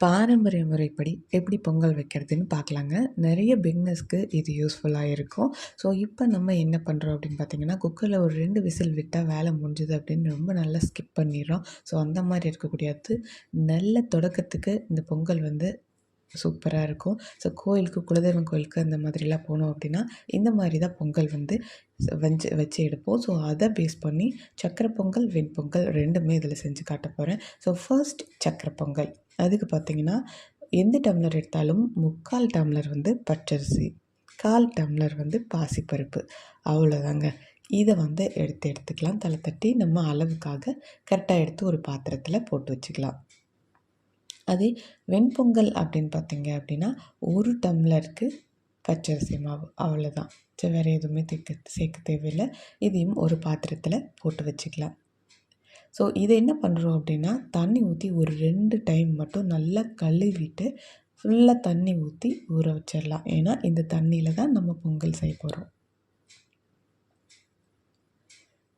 பாரம்பரிய முறைப்படி எப்படி பொங்கல் வைக்கிறதுன்னு பார்க்கலாங்க. நிறைய பிக்னஸ்க்கு இது யூஸ்ஃபுல்லாக இருக்கும். ஸோ இப்போ நம்ம என்ன பண்ணுறோம் அப்படின்னு பார்த்தீங்கன்னா குக்கரில் ஒரு ரெண்டு விசில் விட்டால் வேலை முடிஞ்சுது அப்படின்னு ரொம்ப நல்லா ஸ்கிப் பண்ணிடுறோம். ஸோ அந்த மாதிரி இருக்கக்கூடியது நல்ல தொடக்கத்துக்கு இந்த பொங்கல் வந்து சூப்பராக இருக்கும். ஸோ கோயிலுக்கு குலதெய்வம் கோயிலுக்கு அந்த மாதிரிலாம் போனோம் அப்படின்னா இந்த மாதிரி தான் பொங்கல் வந்து வஞ்சு வச்சு எடுப்போம். ஸோ அதை பேஸ் பண்ணி சக்கரை பொங்கல் வெண்பொங்கல் ரெண்டுமே இதில் செஞ்சு காட்ட போகிறேன் ஸோ ஃபர்ஸ்ட் சக்கரை பொங்கல். அதுக்கு பார்த்திங்கன்னா எந்த டம்ளர் எடுத்தாலும் முக்கால் டம்ளர் வந்து பச்சரிசி கால் டம்ளர் வந்து பாசிப்பருப்பு. அவ்வளோதாங்க. இதை வந்து எடுத்து எடுத்துக்கலாம். தலை தட்டி நம்ம அளவுக்காக கரெக்டாக எடுத்து ஒரு பாத்திரத்தில் போட்டு வச்சுக்கலாம். அதே வெண்பொங்கல் அப்படின்னு பார்த்தீங்க அப்படின்னா ஒரு டம்ளருக்கு பச்சரிசி மாவு. அவ்வளோதான் சரி வேறு எதுவுமே தேக்க சேர்க்க தேவையில்லை. இதையும் ஒரு பாத்திரத்தில் போட்டு வச்சுக்கலாம். ஸோ இதை என்ன பண்ணுறோம் அப்படின்னா தண்ணி ஊற்றி ஒரு ரெண்டு டைம் மட்டும் நல்லா கழுவிட்டு ஃபுல்லாக தண்ணி ஊற்றி ஊற வச்சிடலாம். ஏன்னா இந்த தண்ணியில் தான் நம்ம பொங்கல் செய்ய போகிறோம்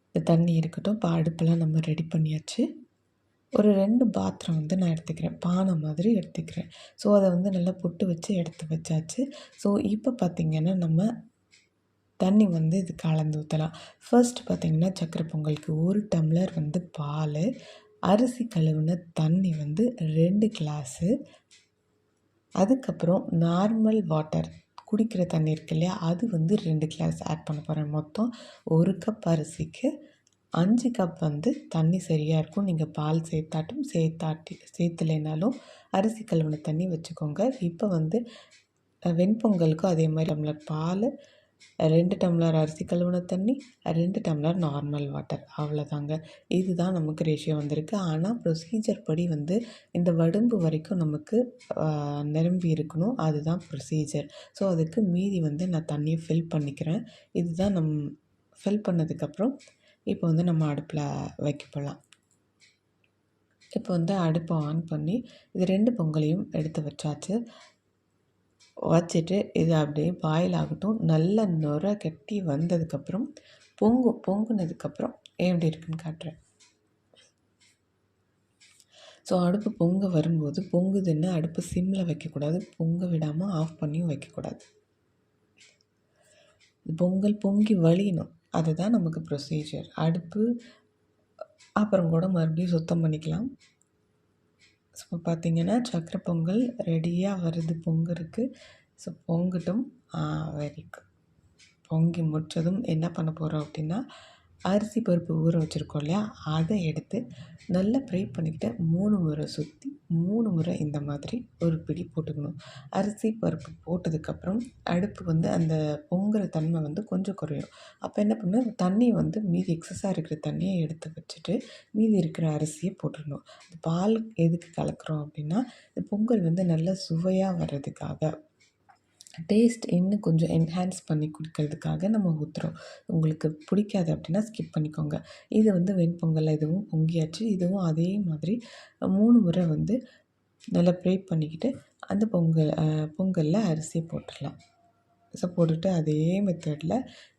இந்த தண்ணி இருக்கட்டும் இப்போ அடுப்பெல்லாம் நம்ம ரெடி பண்ணியாச்சு. ஒரு ரெண்டு பாத்திரம் வந்து நான் எடுத்துக்கிறேன். பானை மாதிரி எடுத்துக்கிறேன். ஸோ அதை வந்து நல்லா பொட்டு வச்சு எடுத்து வச்சாச்சு. ஸோ இப்போ பார்த்திங்கன்னா நம்ம தண்ணி வந்து இது கலந்து ஊற்றலாம் ஃபர்ஸ்ட் பார்த்திங்கன்னா சக்கரை பொங்கலுக்கு ஒரு டம்ளர் வந்து பால் அரிசி கழுவுன தண்ணி வந்து ரெண்டு கிளாஸு அதுக்கப்புறம் நார்மல் வாட்டர் குடிக்கிற தண்ணி இருக்கு இல்லையா அது வந்து ரெண்டு கிளாஸ் ஆட் பண்ண போகிறேன் மொத்தம் ஒரு கப் அரிசிக்கு அஞ்சு கப் வந்து தண்ணி சரியாக இருக்கும். நீங்கள் பால் சேர்த்தாட்டும் சேர்த்தாட்டி சேர்த்துலைனாலும் அரிசி கழுவின தண்ணி வச்சுக்கோங்க. இப்போ வந்து வெண்பொங்கலுக்கும் அதே மாதிரி டம்ளர் பால் ரெண்டு டம்ளர் அரிசி கழுவுன தண்ணி ரெண்டு டம்ளர் நார்மல் வாட்டர் அவ்வளோதாங்க இதுதான் நமக்கு ரேஷியோ வந்திருக்கு. ஆனால் ப்ரொசீஜர் படி வந்து இந்த வடும்பு வரைக்கும் நமக்கு நிரம்பி இருக்கணும். அதுதான் ப்ரொசீஜர் ஸோ அதுக்கு மீதி வந்து நான் தண்ணியை ஃபில் பண்ணிக்கிறேன். இதுதான் நம் ஃபில் பண்ணதுக்கப்புறம் இப்போ வந்து நம்ம அடுப்பில் வைக்க போகலாம் இப்போ வந்து அடுப்பை ஆன் பண்ணி இது ரெண்டு பொங்கலையும் எடுத்து வச்சாச்சு. வச்சுட்டு இது அப்படியே பாயில் ஆகட்டும் நல்ல நுர கட்டி வந்ததுக்கப்புறம் பொங்கும் பொங்குனதுக்கப்புறம் எப்படி இருக்குன்னு காட்டுறேன். ஸோ அடுப்பு பொங்க வரும்போது பொங்குதுன்னு அடுப்பு சிம்மில் வைக்கக்கூடாது. பொங்க விடாமல் ஆஃப் பண்ணியும் வைக்கக்கூடாது. பொங்கல் பொங்கி வழியணும். அதுதான் நமக்கு ப்ரொசீஜர் அடுப்பு அப்புறம் கூட மறுபடியும் சுத்தம் பண்ணிக்கலாம். ஸோ பார்த்திங்கன்னா சக்கரை பொங்கல் ரெடியாக வருது பொங்கலுக்கு ஸோ பொங்கட்டும் வரைக்கும் பொங்கி முடித்ததும் என்ன பண்ண போகிறோம் அப்படின்னா அரிசி பருப்பு ஊற வச்சுருக்கோம் இல்லையா? அதை எடுத்து நல்லா ஃப்ரை பண்ணிக்கிட்டு மூணு முறை சுற்றி மூணு முறை இந்த மாதிரி ஒரு பிடி போட்டுக்கணும். அரிசி பருப்பு போட்டதுக்கப்புறம் அடுப்பு வந்து அந்த பொங்குற தன்மை வந்து கொஞ்சம் குறையும். அப்போ என்ன பண்ணணும்? தண்ணி வந்து மீதி எக்ஸஸாக இருக்கிற தண்ணியை எடுத்து வச்சுட்டு மீதி இருக்கிற அரிசியை போட்டுடணும். பால் எதுக்கு கலக்கிறோம் அப்படின்னா இந்த பொங்கல் வந்து நல்லா சுவையாக வர்றதுக்காக டேஸ்ட் இன்னும் கொஞ்சம் என்ஹான்ஸ் பண்ணி கொடுக்கறதுக்காக நம்ம ஊற்றுறோம் உங்களுக்கு பிடிக்காது அப்படின்னா ஸ்கிப் பண்ணிக்கோங்க. இது வந்து வெண்பொங்கல் இதுவும் பொங்கியாச்சு. இதுவும் அதே மாதிரி மூணு முறை வந்து நல்லா ப்ரே பண்ணிக்கிட்டு அந்த பொங்கல் பொங்கலில் அரிசி போட்டுடலாம். ஸோ போட்டுட்டு அதே மெத்தடில்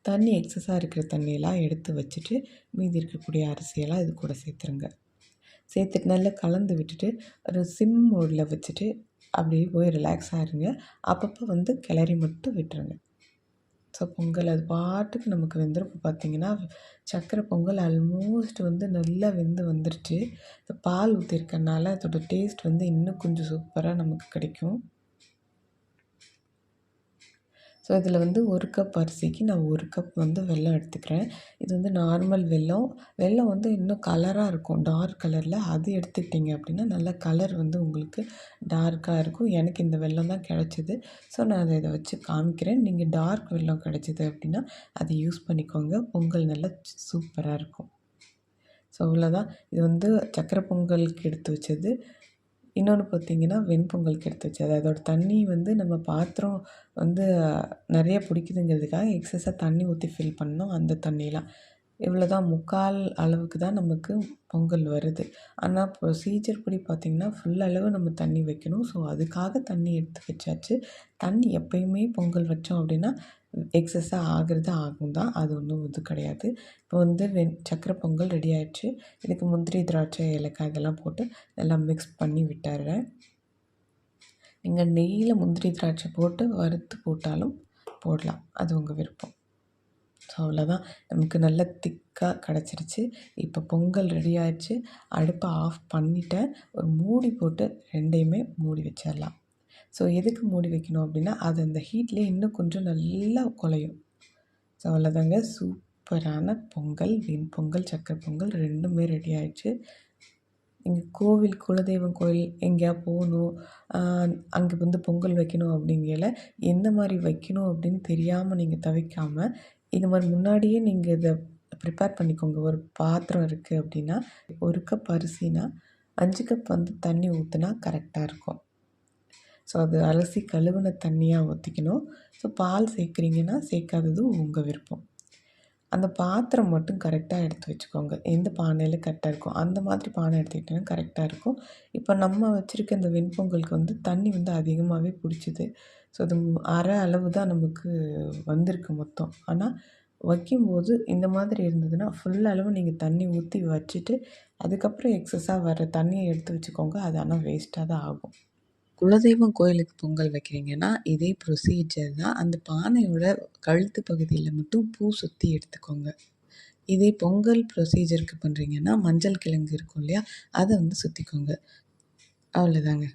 தண்ணி எக்ஸஸாக இருக்கிற தண்ணியெல்லாம் எடுத்து வச்சுட்டு மீதி இருக்கக்கூடிய அரிசியெல்லாம் இது கூட சேர்த்துருங்க. சேர்த்துட்டு நல்லா கலந்து விட்டுட்டு ஒரு சிம் மோடில் வச்சுட்டு அப்படியே போய் ரிலாக்ஸ் ஆகிருங்க அப்பப்போ வந்து கிளறி மட்டும் விட்டுருங்க. ஸோ பொங்கல் அது பாட்டுக்கு நமக்கு வெந்துருப்போம் பார்த்திங்கன்னா சக்கரை பொங்கல் ஆல்மோஸ்ட் வந்து நல்லா வெந்து வந்துருச்சு. பால் ஊற்றிருக்கனால அதோடய டேஸ்ட் வந்து இன்னும் கொஞ்சம் சூப்பராக நமக்கு கிடைக்கும். ஸோ இதில் வந்து ஒரு கப் அரிசிக்கு நான் ஒரு கப் வந்து வெல்லம் எடுத்துக்கிறேன். இது வந்து நார்மல் வெல்லம். வெல்லம் வந்து இன்னும் கலராக இருக்கும். டார்க் கலரில் அது எடுத்துக்கிட்டிங்க அப்படின்னா நல்ல கலர் வந்து உங்களுக்கு டார்க்காக இருக்கும். எனக்கு இந்த வெல்லம் தான் கிடச்சிது. ஸோ நான் அதை இதை வச்சு காமிக்கிறேன். நீங்கள் டார்க் வெல்லம் கிடச்சிது அப்படின்னா அதை யூஸ் பண்ணிக்கோங்க. பொங்கல் நல்லா சூப்பராக இருக்கும். ஸோ அவ்வளோதான் இது வந்து சக்கரை பொங்கலுக்கு எடுத்து வச்சது. இன்னொன்று பார்த்திங்கன்னா வெண்பொங்கலுக்கு எடுத்து வச்சது. அதோடய தண்ணி வந்து நம்ம பாத்திரம் வந்து நிறைய பிடிக்குதுங்கிறதுக்காக எக்ஸஸாக தண்ணி ஊற்றி ஃபில் பண்ணோம். அந்த தண்ணியெலாம் இவ்வளோ தான் முக்கால் அளவுக்கு தான் நமக்கு பொங்கல் வருது. ஆனால் ப்ரொசீஜர் படி பார்த்திங்கன்னா ஃபுல் அளவு நம்ம தண்ணி வைக்கணும். ஸோ அதுக்காக தண்ணி எடுத்து வச்சாச்சு. தண்ணி எப்பயுமே பொங்கல் வச்சோம் அப்படின்னா எக்ஸஸாக ஆகிறது ஆகும் தான். அது ஒன்றும் இது கிடையாது. இப்போ வந்து வெண் சக்கரை பொங்கல் ரெடி ஆகிடுச்சு இதுக்கு முந்திரி திராட்சை ஏலக்காய் இதெல்லாம் போட்டு நல்லா மிக்ஸ் பண்ணி விட்டுறேன். நீங்கள் நெய்யில் முந்திரி திராட்சை போட்டு வறுத்து போட்டாலும் போடலாம். அது உங்கள் விருப்பம். ஸோ அவ்வளோதான் நமக்கு நல்ல திக்காக கிடச்சிருச்சு. இப்போ பொங்கல் ரெடி ஆயிடுச்சு. அடுப்பை ஆஃப் பண்ணிவிட்டேன் ஒரு மூடி போட்டு ரெண்டையுமே மூடி வச்சிடலாம். ஸோ எதுக்கு மூடி வைக்கணும் அப்படின்னா அது அந்த ஹீட்லேயே இன்னும் கொஞ்சம் நல்லா குலையும். ஸோ அவ்வளோதாங்க சூப்பரான பொங்கல் வெண்பொங்கல் சக்கரை பொங்கல் ரெண்டுமே ரெடி ஆயிடுச்சு. இங்கே கோவில் குலதெய்வம் கோயில் எங்கேயா போகணும் அங்கே வந்து பொங்கல் வைக்கணும் அப்படிங்கையில எந்த மாதிரி வைக்கணும் அப்படின்னு தெரியாமல் நீங்கள் தவிக்காமல் இது மாதிரி முன்னாடியே நீங்கள் இதை ப்ரிப்பேர் பண்ணிக்கோங்க. ஒரு பாத்திரம் இருக்குது அப்படின்னா ஒரு கப் அரிசினா அஞ்சு கப் வந்து தண்ணி ஊற்றுனா கரெக்டாக இருக்கும். ஸோ அது அலசி கழுவின தண்ணியாக ஊற்றிக்கணும் ஸோ பால் சேர்க்குறீங்கன்னா சேர்க்காததும் உங்கள் விருப்பம். அந்த பாத்திரம் மட்டும் கரெக்டாக எடுத்து வச்சுக்கோங்க. எந்த பானையில் கரெக்டாக இருக்கும் அந்த மாதிரி பானை எடுத்துக்கிட்டிங்கன்னா கரெக்டாக இருக்கும். இப்போ நம்ம வச்சுருக்க இந்த வெண்பொங்கலுக்கு வந்து தண்ணி வந்து அதிகமாகவே பிடிச்சிது. ஸோ அது அரை அளவு தான் நமக்கு வந்திருக்கு மொத்தம். ஆனால் வைக்கும்போது இந்த மாதிரி இருந்ததுன்னா ஃபுல் அளவு நீங்கள் தண்ணி ஊற்றி வச்சுட்டு அதுக்கப்புறம் எக்ஸஸாக வர தண்ணியை எடுத்து வச்சுக்கோங்க. அது ஆனால் வேஸ்ட்டாக தான் ஆகும். குலதெய்வம் கோயிலுக்கு பொங்கல் வைக்கிறீங்கன்னா இதே ப்ரொசீஜர் தான் அந்த பானையோட கழுத்து பகுதியில் மட்டும் பூ சுற்றி எடுத்துக்கோங்க. இதே பொங்கல் ப்ரொசீஜருக்கு பண்ணுறீங்கன்னா மஞ்சள் கிழங்கு இருக்கும் இல்லையா அதை வந்து சுற்றிக்கோங்க அவ்வளோதாங்க